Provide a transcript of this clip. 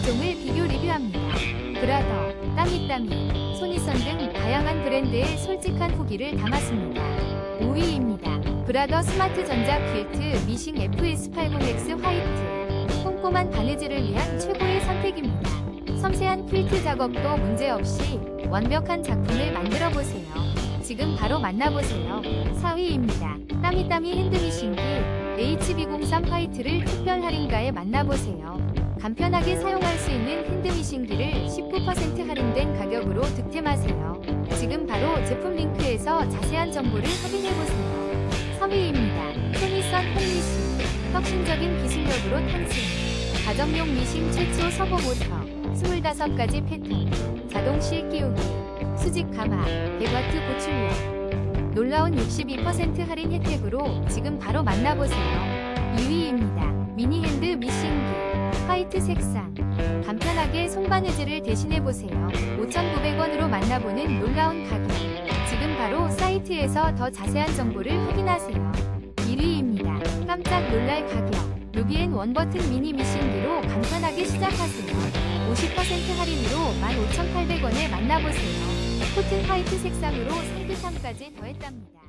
5종을 비교 리뷰합니다. 브라더, 따미따미, 소니선 등 다양한 브랜드의 솔직한 후기를 담았습니다. 5위입니다. 브라더 스마트 전자 퀼트 미싱 FS80X 화이트. 꼼꼼한 바느질을 위한 최고의 선택입니다. 섬세한 퀼트 작업도 문제없이 완벽한 작품을 만들어 보세요. 지금 바로 만나보세요. 4위입니다. 따미따미 핸드미싱기 HB03 화이트를 특별 할인가에 만나보세요. 간편하게 사용할 수 있는 핸드미싱기를 19% 할인된 가격으로 득템하세요. 지금 바로 제품 링크에서 자세한 정보를 확인해보세요. 3위입니다. 소니선 홈미싱 혁신적인 기술력으로 탄생 가정용 미싱 최초 서버 모터 25가지 패턴 자동 실 끼우기 수직 가마 100와트 고출력 놀라운 62% 할인 혜택으로 지금 바로 만나보세요. 2위입니다. 미니 핸드 미싱 기 화이트 색상 간편하게 손바느질을 대신해보세요. 5,900원으로 만나보는 놀라운 가격 지금 바로 사이트에서 더 자세한 정보를 확인하세요. 1위입니다. 깜짝 놀랄 가격 루비엔 원버튼 미니 미싱기로 간편하게 시작하세요. 50% 할인으로 15,800원에 만나보세요. 코튼 화이트 색상으로 상드함까지 더했답니다.